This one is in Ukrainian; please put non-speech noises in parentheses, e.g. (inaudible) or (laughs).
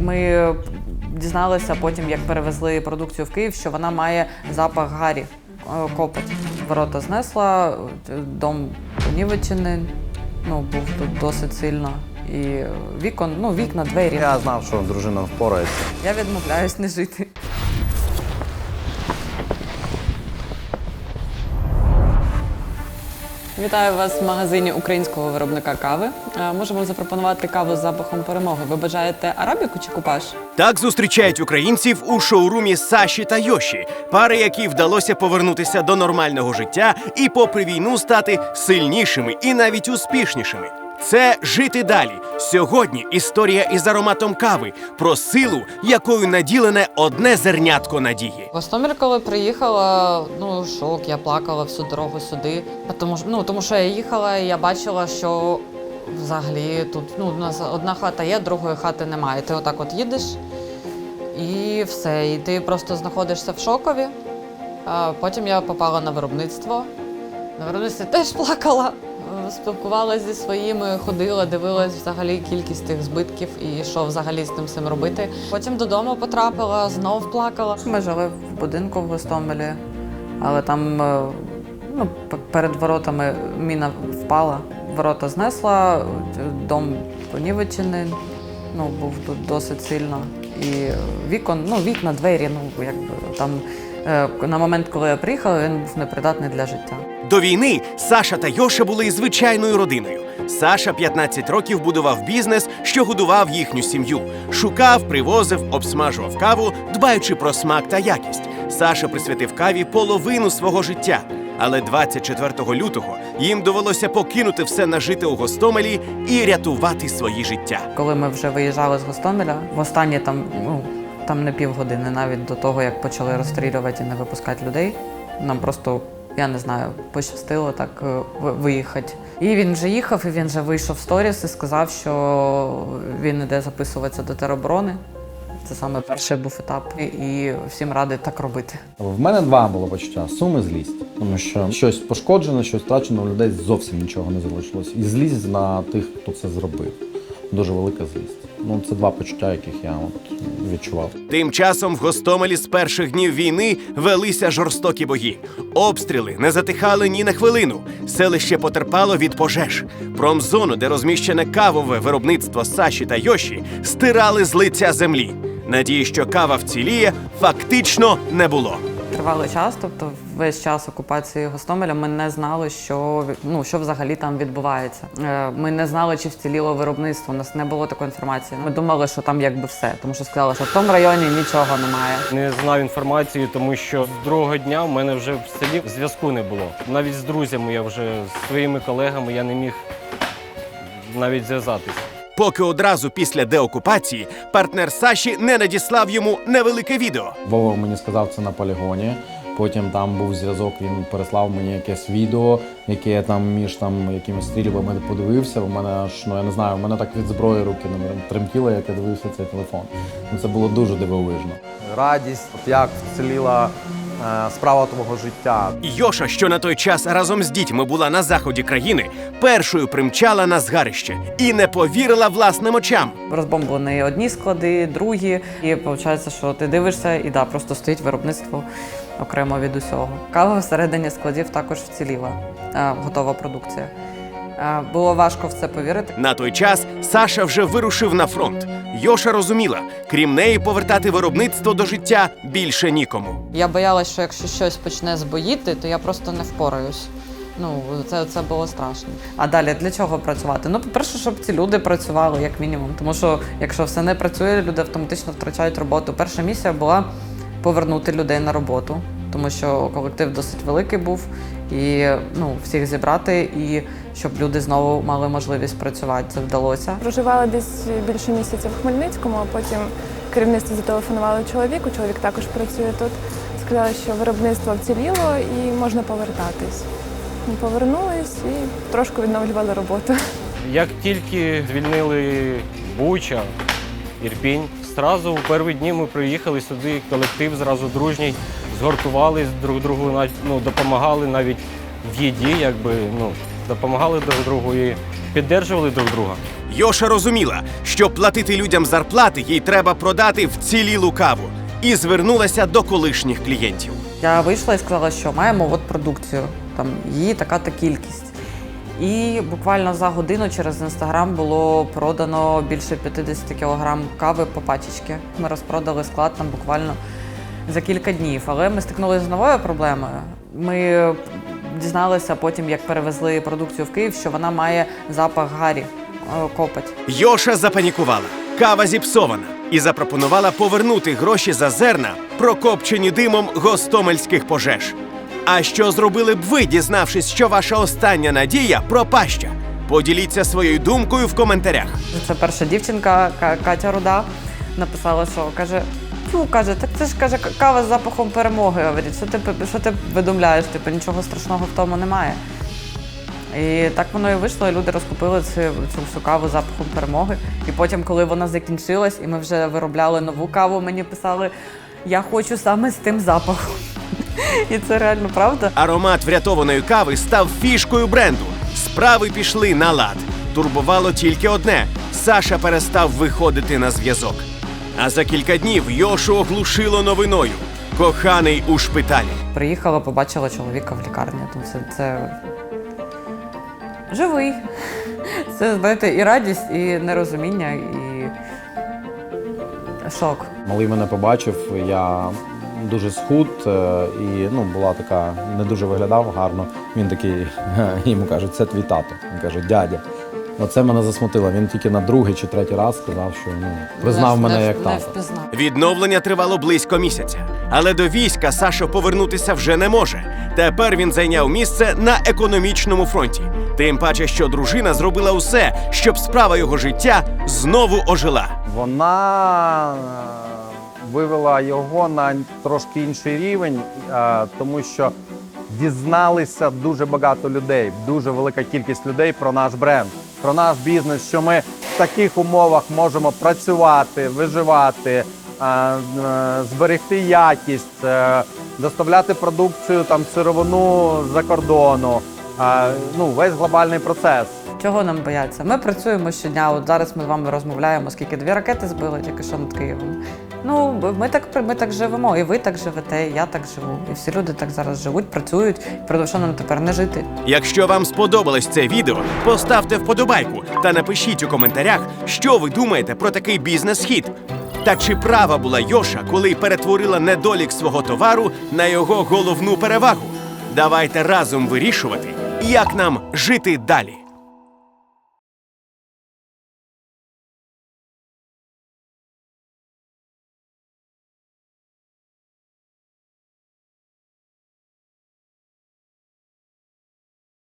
Ми дізналися потім, як перевезли продукцію в Київ, що вона має запах гарі, е, копоть. Ворота знесла, е, дом понівечений, ну, був тут досить сильно. І вікон, ну, вікна, двері. Я знав, що дружина впорається. Я відмовляюсь не жити. Вітаю вас в магазині українського виробника кави. Е, Можемо запропонувати каву з запахом перемоги. Ви бажаєте арабіку чи купаж? Так зустрічають українців у шоурумі Саші та Йоші, пари, які вдалося повернутися до нормального життя і, попри війну, стати сильнішими і навіть успішнішими. Це жити далі. Сьогодні історія із ароматом кави про силу, якою наділене одне зернятко надії. В коли приїхала, ну шок, я плакала всю дорогу сюди. А Тому, що- ну, тому що я їхала і я бачила, що взагалі тут ну, у нас одна хата є, другої хати немає. Ти отак от їдеш і все. І ти просто знаходишся в шокові. А потім я попала на виробництво. На виробництві теж плакала. Спілкувалася зі своїми, ходила, дивилась взагалі кількість тих збитків і що взагалі з тим всім робити. Потім додому потрапила, знов плакала. Ми жили в будинку в Гостомелі, але там е, ну, перед воротами міна впала. Ворота знесла, дом понівечений, ну, був досить сильно. І вікон, ну, вікна, двері, ну, якби там на момент, коли я приїхала, він був непридатний для життя. До війни Саша та Йоша були звичайною родиною. Саша 15 років будував бізнес, що годував їхню сім'ю. Шукав, привозив, обсмажував каву, дбаючи про смак та якість. Саша присвятив каві половину свого життя. Але 24 лютого їм довелося покинути все нажите у Гостомелі і рятувати свої життя. Коли ми вже виїжджали з Гостомеля, в останні там, ну, там не півгодини, навіть до того, як почали розстрілювати і не випускати людей, нам просто, я не знаю, пощастило так е, виїхати. І він вже їхав, і він вже вийшов в сторіс і сказав, що він іде записуватися до тероборони. Це саме перший був етап, І- всім радий так робити. В мене два було почуття: сум і злість. Тому що щось пошкоджено, щось втрачено, у людей зовсім нічого не залишилось. І злість на тих, хто це зробив. Дуже велика злість. Ну, це два почуття, яких я от відчував. Тим часом в Гостомелі з перших днів війни велися жорстокі бої. Обстріли не затихали ні на хвилину. Селище потерпало від пожеж. Промзону, де розміщене кавове виробництво Саші та Йоші, стирали з лиця землі. Надії, що кава вціліє, фактично не було. Тривалий час, тобто весь час окупації Гостомеля, ми не знали, що ну що взагалі там відбувається. Е, Ми не знали, чи вціліло виробництво. У нас не було такої інформації. Ми думали, що там якби все, тому що сказали, що в тому районі нічого немає. Не знав інформації, тому що з другого дня в мене вже в селі зв'язку не було. Навіть з друзями я вже з своїми колегами я не міг навіть зв'язатись. Поки одразу після деокупації партнер Саші не надіслав йому невелике відео. Вова мені сказав це на полігоні. Потім там був зв'язок, він переслав мені якесь відео, яке я там між там якимись стрільбами подивився. У мене аж ну я не знаю, у мене так від зброї руки не тремтіли, як я дивився цей телефон. Ну це було дуже дивовижно. радість, от як вціліла справа твого життя. Йоша, що на той час разом з дітьми була на заході країни, першою примчала на згарище і не повірила власним очам. Розбомблені одні склади, другі. І виходить, що ти дивишся, і да, просто стоїть виробництво окремо від усього. Кава всередині складів також вціліла. Е, Готова продукція. Е, Було важко в це повірити. На той час Саша вже вирушив на фронт. Йоша розуміла, крім неї повертати виробництво до життя більше нікому. Я боялась, що якщо щось почне збоїти, то я просто не впораюсь. Ну, це, це було страшно. А далі для чого працювати? Ну, по-перше, щоб ці люди працювали як мінімум. Тому що якщо все не працює, люди автоматично втрачають роботу. Перша місія була повернути людей на роботу, тому що колектив досить великий був, і ну, всіх зібрати, і щоб люди знову мали можливість працювати. Це вдалося. Проживала десь більше місяця в Хмельницькому, а потім керівництво зателефонувало чоловіку. Чоловік також працює тут. Сказали, що виробництво вціліло і можна повертатись. Ми повернулись і трошки відновлювали роботу. Як тільки звільнили Буча, Ірпінь, зразу у перші дні ми приїхали сюди, колектив зразу дружній, згуртувались друг другу, ну, допомагали навіть в їді, якби ну, допомагали друг другу і піддержували друг друга. Йоша розуміла, щоб платити людям зарплати, їй треба продати вцілілу каву, і звернулася до колишніх клієнтів. Я вийшла і сказала, що маємо от продукцію, там її така-та кількість. І буквально за годину через інстаграм було продано більше 50 кг кави по пачечки. Ми розпродали склад там буквально за кілька днів. Але ми стикнулися з новою проблемою. Ми дізналися потім, як перевезли продукцію в Київ, що вона має запах гарі, е, копоть. Йоша запанікувала. Кава зіпсована і запропонувала повернути гроші за зерна, прокопчені димом гостомельських пожеж. А що зробили б ви, дізнавшись, що ваша остання надія пропаща? Поділіться своєю думкою в коментарях. Це перша дівчинка Катя Руда написала, що каже: Фу, каже, так це ж каже кава з запахом перемоги. Говорить, що ти що ти видумляєш? Типу нічого страшного в тому немає. І так воно і вийшло, і люди розкупили цю, цю всю каву запахом перемоги. І потім, коли вона закінчилась, і ми вже виробляли нову каву, мені писали: я хочу саме з тим запахом. І це реально правда. Аромат врятованої кави став фішкою бренду. Справи пішли на лад. Турбувало тільки одне: Саша перестав виходити на зв'язок. А за кілька днів Йошу оглушило новиною. Коханий у шпиталі. Приїхала, побачила чоловіка в лікарні. Тому це, це живий. Це, знаєте, і радість, і нерозуміння, і шок. Малий мене побачив, я дуже схуд е, і ну, була така, не дуже виглядав гарно. Він такий, (laughs) йому каже, це твій тато. Він каже, дядя. Оце мене засмутило. Він тільки на другий чи третій раз сказав, що ну, признав Не- мене не- як тато. Відновлення тривало близько місяця. Але до війська Саша повернутися вже не може. Тепер він зайняв місце на економічному фронті. Тим паче, що дружина зробила усе, щоб справа його життя знову ожила. Вона е, вивела його на трошки інший рівень, е, тому що дізналися дуже багато людей, дуже велика кількість людей про наш бренд, про наш бізнес, що ми в таких умовах можемо працювати, виживати, е, е, зберегти якість, е, доставляти продукцію там сировину з-за кордону. Ну, весь глобальний процес. Чого нам бояться? Ми працюємо щодня. От зараз ми з вами розмовляємо, скільки дві ракети збили тільки що над Києвом. Ну, ми так ми так живемо, і ви так живете, і я так живу. І всі люди так зараз живуть, працюють. Про що нам тепер не жити? Якщо вам сподобалось це відео, поставте вподобайку та напишіть у коментарях, що ви думаєте про такий бізнес-хід. Та чи права була Йоша, коли перетворила недолік свого товару на його головну перевагу? Давайте разом вирішувати, як нам жити далі.